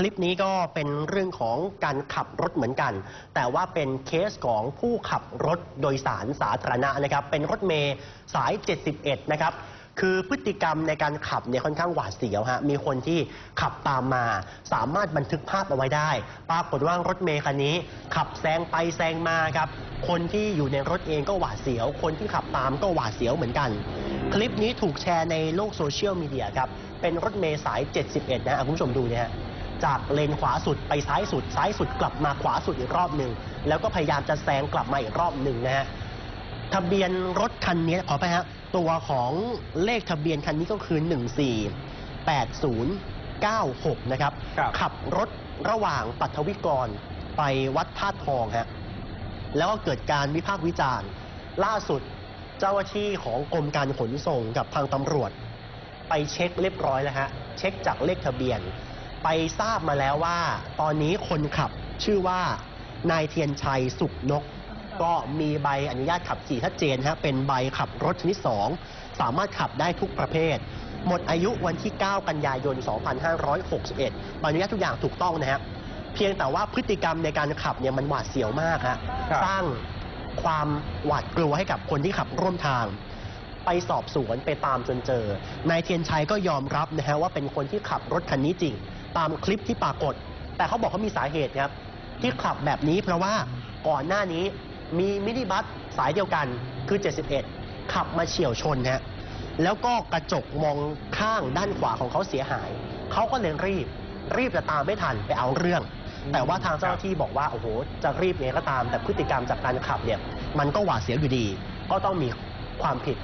คลิปนี้ก็เป็นเรื่องของการขับรถเหมือนกัน แต่ว่าเป็นเคสของผู้ขับรถโดยสารสาธารณะนะครับ เป็นรถเมย์สาย 71 นะครับ คือพฤติกรรมในการขับเนี่ยค่อนข้างหวาดเสียวฮะ มีคนที่ขับตามมา สามารถบันทึกภาพเอาไว้ได้ ปรากฏว่ารถเมย์คันนี้ ขับแซงไปแซงมาครับ คนที่อยู่ในรถเองก็หวาดเสียว คนที่ขับตามก็หวาดเสียวเหมือนกัน คลิปนี้ถูกแชร์ในโลกโซเชียลมีเดียครับ เป็นรถเมย์สาย 71 นะอะคุณผู้ชมดูเนี่ยฮะ จากเลนขวาสุดไปซ้ายสุด ซ้ายสุดกลับมาขวาสุดอีกรอบหนึ่งแล้วก็พยายามจะแซงกลับมาอีกรอบหนึ่งนะฮะทะเบียนรถคันนี้ขอไปฮะตัวของเลขทะเบียนคันนี้ก็คือ148096นะครับครับขับรถระหว่างปัทวิกรไปวัดธาตุทองฮะแล้วก็เกิดการวิพากษ์วิจารณ์ ล่าสุดเจ้าหน้าที่ของกรมการขนส่งกับทางตำรวจ ไปเช็คเรียบร้อยแล้วฮะเช็คจากเลขทะเบียน ไปทราบมาแล้วว่า ตอนนี้คนขับชื่อว่านายเทียนชัยสุขนก ก็มีใบอนุญาตขับขี่ชัดเจนฮะเป็นใบขับรถชนิด 2 สามารถขับได้ทุกประเภท หมดอายุวันที่ 9 กันยายน 2561 ใบอนุญาตทุกอย่างถูกต้องนะฮะเพียงแต่ว่าพฤติกรรมในการขับเนี่ยมันหวาดเสียวมากฮะครับสร้างความหวาดกลัวให้กับคนที่ขับร่วมทาง ไปสอบสวนไปตามจนเจอนายเทียนชัยก็ยอมรับนะฮะว่าเป็นคนที่ขับรถคันนี้จริง ตามคลิปที่ปรากฏ แต่เขาบอกเขามีสาเหตุครับที่ขับแบบนี้เพราะว่าก่อนหน้านี้มีมินิบัสสายเดียวกันคือ 71 ขับมาเฉี่ยวชนฮะแล้วก็กระจกมองข้างด้านขวาของเขาเสียหาย เขาก็เลยรีบ รีบจะตามไม่ทันไปเอาเรื่อง แต่ว่าทางเจ้าหน้าที่บอกว่าโอ้โหจะรีบไงก็ตาม แต่พฤติกรรมจากการขับเนี่ยมันก็หวาดเสียวอยู่ดี ก็ต้องมีความผิด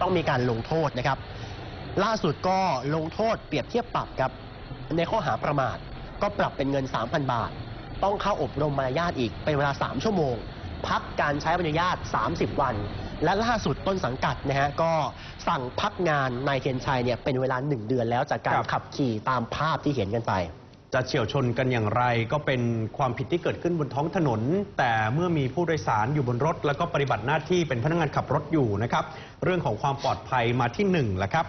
ต้องมีการลงโทษนะครับ ล่าสุดก็ลงโทษเปรียบเทียบปรับครับ ในข้อหาประมาทก็ปรับเป็นเงิน 3,000 บาท ต้องเข้าอบรมมารยาทอีกเป็นเวลา 3 ชั่วโมง พักการใช้ใบอนุญาต30 วัน และล่าสุดต้นสังกัดนะฮะก็สั่งพักงานนายเทียนชัยเนี่ยเป็นเวลา 1 เดือนแล้วจากการครับขับขี่ตามภาพที่เห็นกันไป จะเฉียวชนกันอย่างไรก็เป็นความผิดที่เกิดขึ้นบนท้องถนน แต่เมื่อมีผู้โดยสารอยู่บนรถ แล้วก็ปฏิบัติหน้าที่เป็นพนักงานขับรถอยู่นะครับ เรื่องของความปลอดภัยมาที่หนึ่งแหละครับ